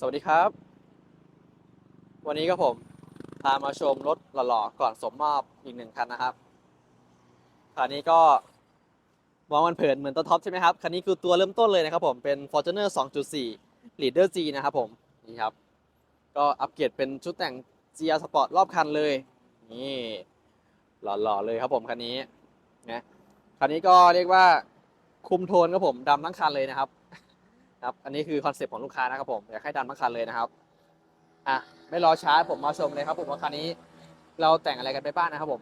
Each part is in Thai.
สวัสดีครับ วันนี้ก็ผมพามาชมรถหล่อๆก่อนสมมอบอีกหนึ่งคันนะครับ คันนี้ก็มองมันเผินเหมือนตัวท็อปใช่ไหมครับ คันนี้คือตัวเริ่มต้นเลยนะครับผมเป็น Fortuner 2.4 Leader G นะครับผม นี่ครับ ก็อัปเกรดเป็นชุดแต่ง GR Sport รอบคันเลย นี่ หล่อๆเลยครับผมคันนี้นะคันนี้ก็เรียกว่าคุมโทนครับผมดำทั้งคันเลยนะครับ ครับ อันนี้คือคอนเซปต์ของลูกค้านะครับผมอยากให้ดำทั้งคันเลยนะครับอะไม่รอช้าผมมาชมเลยครับผมว่าคันนี้ เราแต่งอะไรกันไปบ้างนะครับผม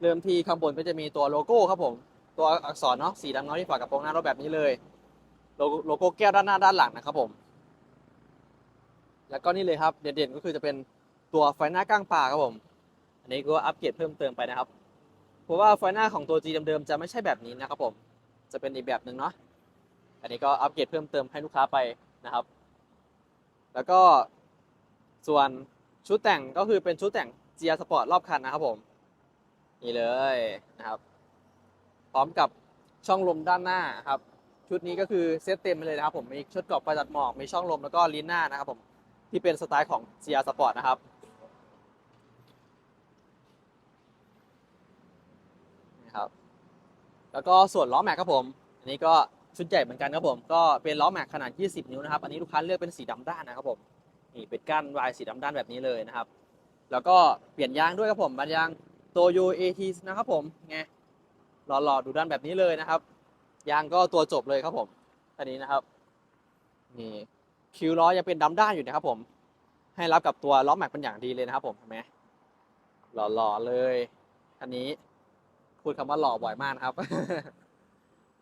เริ่มที่ข้างบนก็จะมีตัวโลโก้ครับผม ตัวอักษรเนาะสีดำเงาที่ฝากระโปรงหน้ารถแบบนี้เลยโลโก้โลโก้แก้วด้านหน้าด้านหลังนะครับผม แล้วก็นี่เลยครับเด่นๆก็คือจะเป็นตัวไฟหน้าก้างปลาครับผม อันนี้ก็อัปเกรดเพิ่มเติมไปนะครับ เพราะว่าไฟหน้าของตัว G เดิมๆจะไม่ใช่แบบนี้นะครับผม จะเป็นอีกแบบหนึ่งเนาะ อันนี้ก็อัปเกรดเพิ่มเติมให้ลูกค้าไปนะครับ แล้วก็ส่วนชุดแต่งก็คือเป็นชุดแต่ง GR Sport รอบคันนะครับผม นี่เลยนะครับ พร้อมกับช่องลมด้านหน้าครับ ชุดนี้ก็คือเซตเต็มไปเลยนะครับ ผมมีชุดกรอบประจัดหมอกมีช่องลมแล้วก็ลิ้นหน้านะครับ ผมที่เป็นสไตล์ของ GR Sport นะครับนี่ครับ แล้วก็ส่วนล้อแม็กครับผม อันนี้ก็ ชุดใหญ่เหมือนกันครับผม ก็เป็นล้อแม็กขนาด 20 นิ้วนะครับ อันนี้ลูกค้าเลือกเป็นสีดำด้านนะครับผม นี่เป็นก้านวายสีดำด้านแบบนี้เลยนะครับ แล้วก็เปลี่ยนยางด้วยครับผมบานยางโตโยเอทีนะครับผมไงหล่อๆดูด้านแบบนี้เลยนะครับ ยางก็ตัวจบเลยครับผม อันนี้นะครับ นี่คิวล้อยังเป็นดำด้านอยู่นะครับผม ให้รับกับตัวล้อแม็กเป็นอย่างดีเลยนะครับผมเห็นไหมหล่อๆเลย อันนี้พูดคำว่าหล่อบ่อยมากนะครับ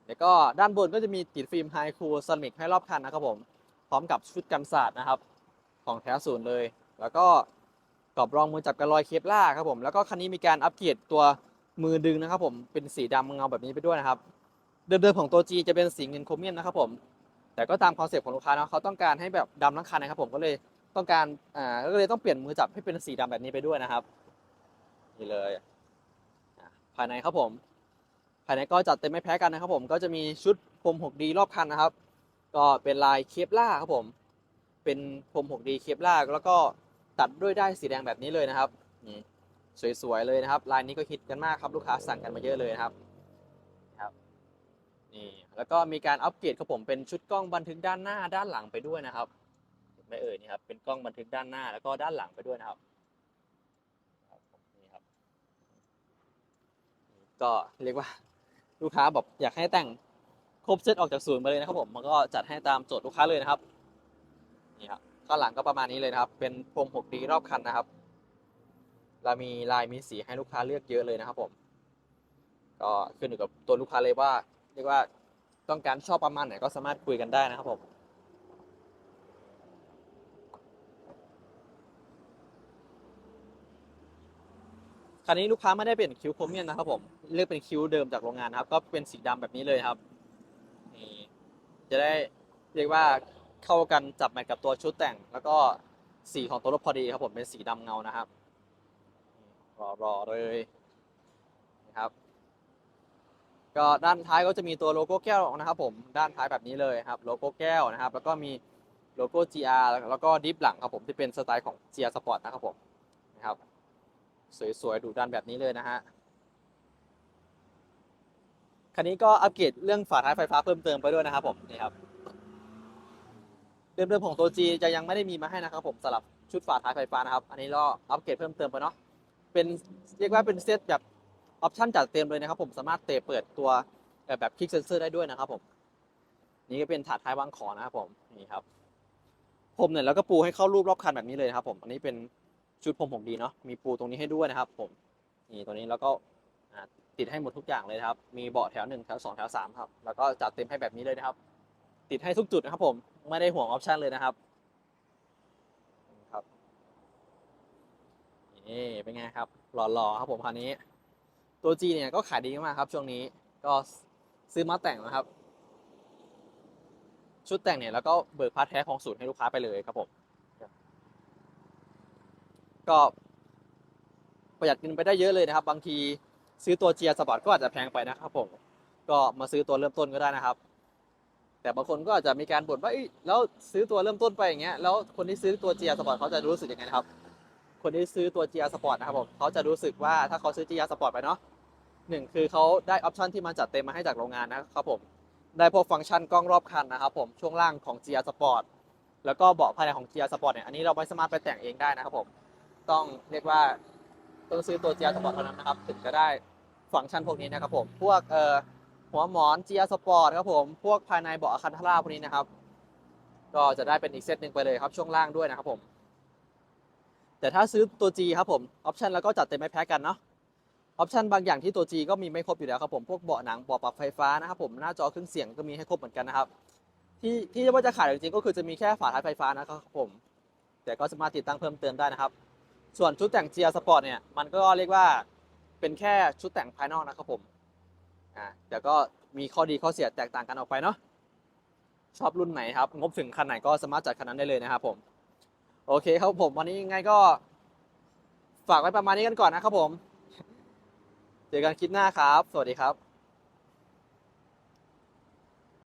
แล้วก็ด้านบนก็จะมีติดฟิล์มไฮคูลซมิกให้รอบคันนะครับผมพร้อมกับชุดกันศาสตร์นะครับ ของแท้ศูนย์เลย แล้วก็กรอบรองมือจับกันรอยเคปล่าครับผมแล้วก็คันนี้มีการอัปเกรดตัวมือดึงนะครับผมเป็นสีดำเงาแบบนี้ไปด้วยนะครับ เดิมๆของตัว G จะเป็นสีเงินโครเมียมนะครับผมแต่ก็ตามคอนเซ็ปต์ของลูกค้านะเขาต้องการให้แบบดำทั้งคันนะครับผมก็เลยต้องการอ่าก็เลยต้องเปลี่ยนมือจับให้เป็นสีดำแบบนี้ไปด้วยนะครับนี่เลยภายในครับผม ภายในก็จัดเต็มไม่แพ้กันนะครับผมก็จะมีชุดพรม 6D รอบคันนะครับ ก็เป็นลายเคปล่าครับผม เป็นพรม 6D เคปล่าแล้วก็ตัดด้วยได้ายสีแดงแบบนี้เลยนะครับนี่สวยๆเลยนะครับ ลายนี้ก็ฮิตกันมากครับลูกค้าสั่งกันมาเยอะเลยนะครับครับนี่แล้วก็มีการอัปเกรดครับผมเป็นชุดกล้องบันทึกด้านหน้าด้านหลังไปด้วยนะครับเห็นไหม่เอ่ยนี่ครับเป็นกล้องบันทึกด้านหน้าแล้วก็ด้านหลังไปด้วยนะครับครับผมนี่ครับ ก็เรียกว่า ลูกค้าบอกอยากให้แต่งครบเซตออกจากศูนย์มาเลยนะครับผมมันก็จัดให้ตามโจทย์ลูกค้าเลยนะครับนี่ครับข้างหลังก็ประมาณนี้เลยนะครับ เป็นพรม 6D รอบคันนะครับ เรามีลายมีสีให้ลูกค้าเลือกเยอะเลยนะครับ ผม ก็ขึ้นอยู่กับตัวลูกค้าเลยว่าเรียกว่าต้องการชอบประมาณไหนก็สามารถคุยกันได้นะครับผม คันนี้ลูกค้าไม่ได้เป็นคิ้วโครเมียมนะครับผมเลือกเป็นคิ้วเดิมจากโรงงานนะครับ ก็เป็นสีดำแบบนี้เลยครับนี่จะได้เรียกว่าเข้ากันจับแมทกับตัวชุดแต่ง แล้วก็สีของตัวรถพอดีครับผมเป็นสีดำเงานะครับรอรอเลยนะครับ ก็ด้านท้ายก็จะมีตัวโลโก้แก้วนะครับ ผมด้านท้ายแบบนี้เลยครับ โลโก้แก้วนะครับ แล้วก็มีโลโก้ GR แล้วก็ดิฟหลังครับผมที่เป็นสไตล์ของ GR Sport นะครับผมนะครับ สวยๆดูดันแบบนี้เลยนะฮะคันนี้ก็อัปเกรดเรื่องฝาท้ายไฟฟ้าเพิ่มเติมไปด้วยนะครับผมนี่ครับเดิมๆของตัว G จะยังไม่ได้มีมาให้นะครับผมสำหรับชุดฝาท้ายไฟฟ้านะครับ อันนี้ก็อัปเกรดเพิ่มเติมไปเนาะเป็นเรียกว่าเป็นเซตแบบออปชั่นจัดเต็มเลยนะครับผมสามารถเตะเปิดตัวแบบคลิกเซนเซอร์ได้ด้วยนะครับผม นี่ก็เป็นถาดท้ายวางของนะครับผมนี่ครับ ผมเนี่ยแล้วก็ปูให้เข้ารูปรอบคันแบบนี้เลยนะครับผม อันนี้เป็น ชุดผมผมดีเนาะมีปูตรงนี้ให้ด้วยนะครับ ผมนี่ตัวนี้แล้วก็ติดให้หมดทุกอย่างเลยครับ มีเบาะแถวหนึ่งแถวสองแถวสามครับ แล้วก็จัดเต็มให้แบบนี้เลยนะครับ ติดให้ทุกจุดนะครับ ผม ไม่ได้ห่วงออปชันเลยนะครับ ครับ นี่เป็นไงครับ หล่อๆครับผมคันนี้ ตัว G เนี่ยก็ขายดีมากครับ ช่วงนี้ ก็ซื้อมาแต่งนะครับ ชุดแต่งเนี่ยแล้วก็เบิกพาร์ทแท้ของศูนย์ให้ลูกค้าไปเลยครับผม ก็ประหยัดเงินไปได้เยอะเลยนะครับ บางทีซื้อตัว GR Sport ก็อาจจะแพงไปนะครับผมก็มาซื้อตัวเริ่มต้นก็ได้นะครับ แต่บางคนก็อาจจะมีการบ่นว่าเอ้แล้วซื้อตัวเริ่มต้นไปอย่างเงี้ยแล้วคนที่ซื้อตัว GR Sport เขาจะรู้สึกยังไงนะครับ คนที่ซื้อตัว GR Sport นะครับผมเขาจะรู้สึกว่าถ้าเขาซื้อ GR Sport ไปเนาะหนึ่งคือเขาได้ออปชันที่มันจัดเต็มมาให้จากโรงงานนะครับผมได้พวกฟังก์ชันกล้องรอบคันนะครับผมช่วงล่างของ GR Sport แล้วก็เบาะภายในของ GR Sport เนี่ยอันนี้เราไม่สามารถไปแต่งเองได้นะครับผม ต้องเรียกว่าต้องซื้อตัว GR Sport เท่านั้นนะครับ ถึงจะได้ฟังก์ชันพวกนี้นะครับผมพวกเอ่อหัวหมอน GR Sport ครับผมพวกภายในเบาะอาคันทาราพวกนี้นะครับ ก็จะได้เป็นอีกเซตหนึ่งไปเลยครับช่วงล่างด้วยนะครับผม แต่ถ้าซื้อตัว G ครับผมออปชันแล้วก็จัดเต็มไม่แพ้กันเนาะออปชันบางอย่างที่ตัว G ก็มีไม่ครบอยู่แล้วครับผมพวกเบาะหนังเบาะปรับไฟฟ้านะครับผมหน้าจอเครื่องเสียงก็มีให้ครบเหมือนกันนะครับ ที่ที่ว่าจะขายจริงๆก็คือจะมีแค่ฝาท้ายไฟฟ้านะครับผม แต่ก็สามารถติดตั้งเพิ่มเติมได้นะครับ ส่วนชุดแต่ง GR Sport เนี่ยมันก็เรียกว่าเป็นแค่ชุดแต่งภายนอกนะครับผมอ่าแต่ก็มีข้อดีข้อเสียแตกต่างกันออกไปเนาะชอบรุ่นไหนครับ งบถึงคันไหนก็สามารถจัดคันนั้นได้เลยนะครับผมโอเคครับผมวันนี้ยังไงก็ฝากไว้ประมาณนี้กันก่อนนะครับผม เจอกันคลิปหน้าครับ สวัสดีครับ